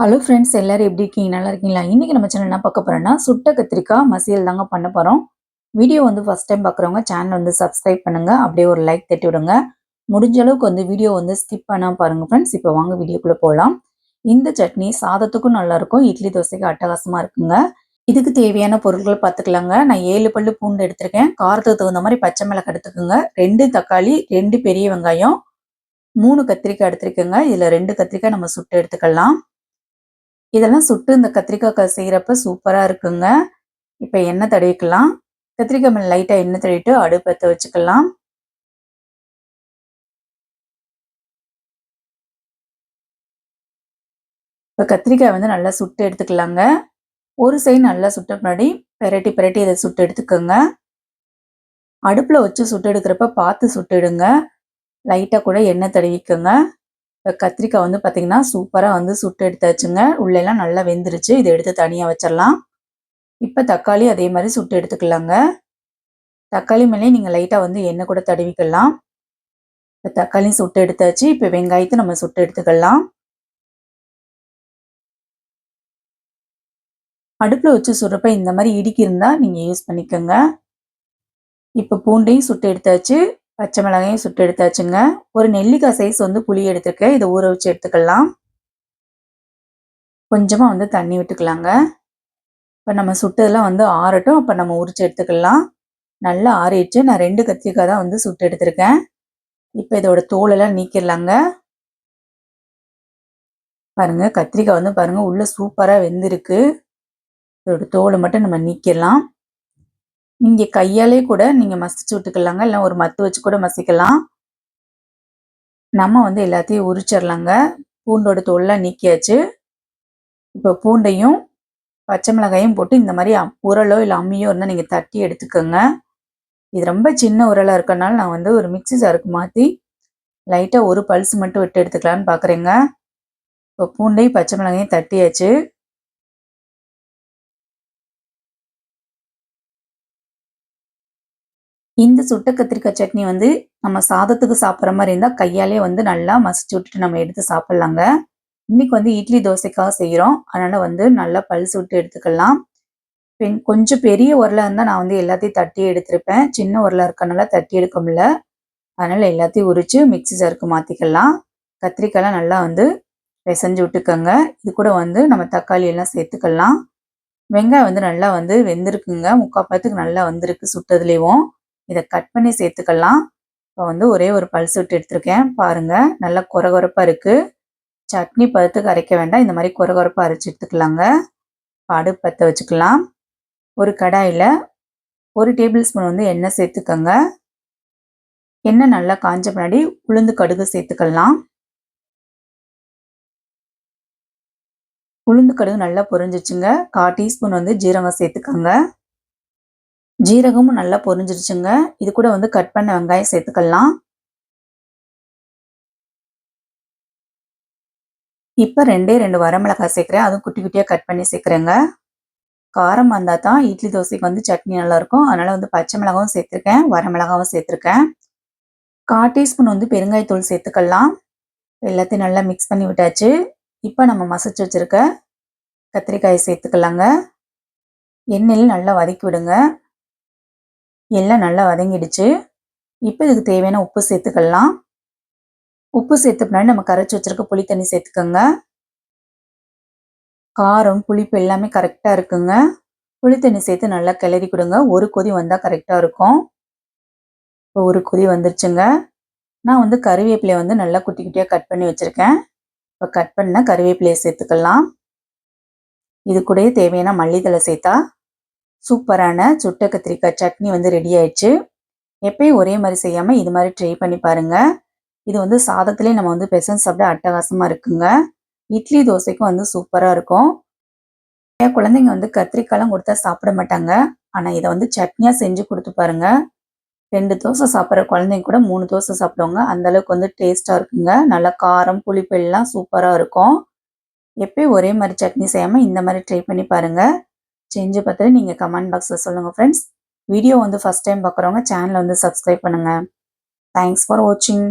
Hello friends எல்லோரும் எப்படி இருக்கீங்க? நல்லா இருக்கீங்களா? இன்றைக்கி நம்ம சேனல் என்ன பார்க்க போகிறோன்னா சுட்ட கத்திரிக்காய் மசியல் தாங்க பண்ண போகிறோம் வீடியோ வந்து ஃபர்ஸ்ட் டைம் பார்க்குறவங்க சேனல் வந்து சப்ஸ்கிரைப் பண்ணுங்க. அப்படியே ஒரு லைக் தட்டி விடுங்க. முடிஞ்ச அளவுக்கு வந்து வீடியோ வந்து ஸ்கிப் பண்ணால் பாருங்கள் ஃப்ரெண்ட்ஸ் இப்போ வாங்க வீடியோக்குள்ளே போகலாம் இந்த சட்னி சாதத்துக்கும் நல்லா இருக்கும். இட்லி தோசைக்கு அட்டகாசமாக இருக்குங்க. இதுக்கு தேவையான பொருட்கள் பார்த்துக்கலாங்க. நான் ஏழு பல்லு பூண்டு எடுத்திருக்கேன். காரத்துக்கு தகுந்த மாதிரி பச்சை மிளகாய் எடுத்துக்கோங்க. ரெண்டு தக்காளி ரெண்டு பெரிய வெங்காயம் மூணு கத்திரிக்காய் எடுத்திருக்கேங்க. இதில் ரெண்டு கத்திரிக்காய் நம்ம சுட்டு எடுத்துக்கலாம். இதெல்லாம் சுட்டு இந்த கத்திரிக்காய் செய்கிறப்ப சூப்பராக இருக்குங்க. இப்போ எண்ணெய் தடவிக்கலாம். கத்திரிக்காய் மேலே லைட்டாக எண்ணெய் தடவிட்டு அடுப்பத்தை வச்சுக்கலாம். இப்போ கத்திரிக்காய் வந்து நல்லா சுட்டு எடுத்துக்கலாங்க. ஒரு சைடு நல்லா சுட்ட முன்னாடி பெரட்டி பெரட்டி இதை சுட்டு எடுத்துக்கோங்க. அடுப்பில் வச்சு சுட்டு எடுக்கிறப்ப பார்த்து சுட்டுடுங்க லைட்டாக கூட எண்ணெய் தடவிக்கோங்க. கத்திரிக்காய் வந்து பார்த்திங்கன்னா சூப்பராக வந்து சுட்டு எடுத்தாச்சுங்க உள்ளெல்லாம் நல்லா வெந்துருச்சு. இதை எடுத்து தனியாக வச்சிடலாம். இப்போ தக்காளி அதே மாதிரி சுட்டு எடுத்துக்கலாங்க. தக்காளி மேலே நீங்கள் லைட்டாக வந்து எண்ணெய் கூட தடவிக்கலாம். இப்போ தக்காளியும் சுட்டு எடுத்தாச்சு இப்போ வெங்காயத்தை நம்ம சுட்டு எடுத்துக்கலாம். அடுப்பில் வச்சு சுடுறப்ப இந்த மாதிரி இடுக்கி இருந்தால் நீங்கள் யூஸ் பண்ணிக்கோங்க. இப்போ பூண்டையும் சுட்டு எடுத்தாச்சு பச்சை மிளகாயும் சுட்டு எடுத்தாச்சுங்க. ஒரு நெல்லிக்காய் சைஸ் வந்து புளி எடுத்துருக்கேன். இதை ஊற வச்சு எடுத்துக்கலாம். கொஞ்சமாக வந்து தண்ணி விட்டுக்கலாங்க. இப்போ நம்ம சுட்டதெல்லாம் வந்து ஆறட்டும். அப்போ நம்ம உரிச்சு எடுத்துக்கலாம். நல்லா ஆறிடுச்சு. நான் ரெண்டு கத்திரிக்காய் தான் வந்து சுட்டு எடுத்திருக்கேன். இப்போ இதோட தோலெல்லாம் நீக்கிடலாங்க. பாருங்க கத்திரிக்காய் வந்து பாருங்க உள்ள சூப்பராக வெந்திருக்கு. இதோட தோலை மட்டும் நம்ம நீக்கிடலாம். நீங்க கையாலே கூட நீங்க மசிச்சு விட்டுக்கலாங்க. இல்லை ஒரு மத்து வச்சு கூட மசிக்கலாம். நம்ம வந்து எல்லாத்தையும் உரிச்சிடலாங்க பூண்டோட தோல்லாம் நீக்கியாச்சு. இப்போ பூண்டையும் பச்சை மிளகாயும் போட்டு இந்த மாதிரி உரலோ இல்லை அம்மியோ இருந்தால் நீங்கள் தட்டி எடுத்துக்கோங்க. இது ரொம்ப சின்ன உரலாக இருக்கனால நான் வந்து ஒரு மிக்சி ஜாருக்கு மாற்றி லைட்டாக ஒரு பல்ஸ் மட்டும் விட்டு எடுத்துக்கலான்னு பார்க்குறேங்க இப்போ பூண்டையும் பச்சை மிளகாயும் தட்டியாச்சு. இந்த சுட்ட கத்திரிக்காய் சட்னி வந்து நம்ம சாதத்துக்கு சாப்பிட்ற மாதிரி இருந்தால் கையாலே வந்து நல்லா மசிச்சு விட்டுட்டு நம்ம எடுத்து சாப்பிட்லாங்க. இன்னைக்கு வந்து இட்லி தோசைக்காக செய்கிறோம் அதனால் வந்து நல்லா பல்ஸ் விட்டு எடுத்துக்கலாம். பெண் கொஞ்சம் பெரிய உரலாக இருந்தால் நான் வந்து எல்லாத்தையும் தட்டி எடுத்திருப்பேன். சின்ன உரலாக இருக்கனால தட்டி எடுக்க முடியல. அதனால் எல்லாத்தையும் உரித்து மிக்சி ஜாருக்கு மாற்றிக்கலாம் கத்திரிக்காய்லாம் நல்லா வந்து பிசைஞ்சு விட்டுக்கோங்க. இது கூட வந்து நம்ம தக்காளி எல்லாம் சேர்த்துக்கலாம். வெங்காயம் வந்து நல்லா வந்து வெந்திருக்குங்க. முக்கால் பழத்துக்கு நல்லா வந்திருக்கு சுட்டதுலேயும். இதை கட் பண்ணி சேர்த்துக்கலாம். இப்போ வந்து ஒரே ஒரு பல்ஸ் விட்டு எடுத்திருக்கேன். பாருங்கள் நல்லா குறகுறப்பாக இருக்குது சட்னி பதத்துக்கு அரைக்க வேண்டாம். இந்த மாதிரி குறகுறப்பாக அரைச்சி எடுத்துக்கலாங்க. பாடு பற்ற வச்சுக்கலாம். ஒரு கடாயில் ஒரு டேபிள் ஸ்பூன் வந்து எண்ணெய் சேர்த்துக்கோங்க. எண்ணெய் நல்லா காஞ்ச பின்னாடி உளுந்து கடுகு சேர்த்துக்கலாம். உளுந்து கடுகு நல்லா பொரிஞ்சிச்சுங்க. கால் டீஸ்பூன் வந்து ஜீரகம் சேர்த்துக்கோங்க. ஜீரகமும் நல்லா பொரிஞ்சிருச்சுங்க. இது கூட வந்து கட் பண்ண வெங்காயம் சேர்த்துக்கலாம். இப்போ ரெண்டே ரெண்டு வரமிளகாய் சேர்க்குறேன். அதுவும் குட்டி குட்டியாக கட் பண்ணி சேர்க்குறேங்க. காரம் வந்தால் தான் இட்லி தோசைக்கு வந்து சட்னி நல்லாயிருக்கும். அதனால் வந்து பச்சை மிளகாவும் சேர்த்துருக்கேன். வரமிளகாவும் சேர்த்துருக்கேன். கால் டீஸ்பூன் வந்து பெருங்காயத்தூள் சேர்த்துக்கலாம். எல்லாத்தையும் நல்லா மிக்ஸ் பண்ணி விட்டாச்சு. இப்போ நம்ம மசிச்சு வச்சுருக்க கத்திரிக்காயை சேர்த்துக்கலாங்க. எண்ணெயில் நல்லா வதக்கி விடுங்க. எல்லாம் நல்லா வதங்கிடுச்சு. இப்போ இதுக்கு தேவையான உப்பு சேர்த்துக்கலாம். உப்பு சேர்த்த பின்னாடி நம்ம கரைச்சி வச்சுருக்க புளி தண்ணி சேர்த்துக்கோங்க. காரம் புளிப்பு எல்லாமே கரெக்டாக இருக்குங்க. புளி தண்ணி சேர்த்து நல்லா கிளறி கொடுங்க. ஒரு கொதி வந்தால் கரெக்டாக இருக்கும். இப்போ ஒரு கொதி வந்துருச்சுங்க. நான் வந்து கருவேப்பிலையை வந்து நல்லா குட்டி குட்டியாக கட் பண்ணி வச்சுருக்கேன். இப்போ கட் பண்ண கருவேப்பிலையை சேர்த்துக்கலாம். இது கூடயே தேவையான மல்லித்தலை சேர்த்தா சூப்பரான சுட்ட கத்திரிக்காய் சட்னி வந்து ரெடி ஆயிடுச்சு. எப்பயும் ஒரே மாதிரி செய்யாமல் இது மாதிரி ட்ரை பண்ணி பாருங்க. இது வந்து சாதத்திலே நம்ம வந்து பெசன் சாப்பிட அட்டகாசமாக இருக்குங்க. இட்லி தோசைக்கும் வந்து சூப்பராக இருக்கும். என் குழந்தைங்க வந்து கத்திரிக்காயெலாம் கொடுத்தா சாப்பிட மாட்டாங்க. ஆனால் இதை வந்து சட்னியாக செஞ்சு கொடுத்து பாருங்க. ரெண்டு தோசை சாப்பிட்ற குழந்தைங்க கூட மூணு தோசை சாப்பிடுவாங்க. அந்தளவுக்கு வந்து டேஸ்ட்டாக இருக்குங்க. நல்லா காரம் புளிப்பு எல்லாம் சூப்பராக இருக்கும். எப்பயும் ஒரே மாதிரி சட்னி செய்யாமல் இந்த மாதிரி ட்ரை பண்ணி பாருங்கள் செஞ்சு பார்த்துட்டு நீங்கள் கமெண்ட் பாக்ஸில் சொல்லுங்கள் ஃப்ரெண்ட்ஸ் வீடியோ வந்து ஃபஸ்ட் டைம் பார்க்குறவங்க சேனலை வந்து சப்ஸ்கிரைப் பண்ணுங்கள் தேங்க்ஸ் ஃபார் வாட்சிங்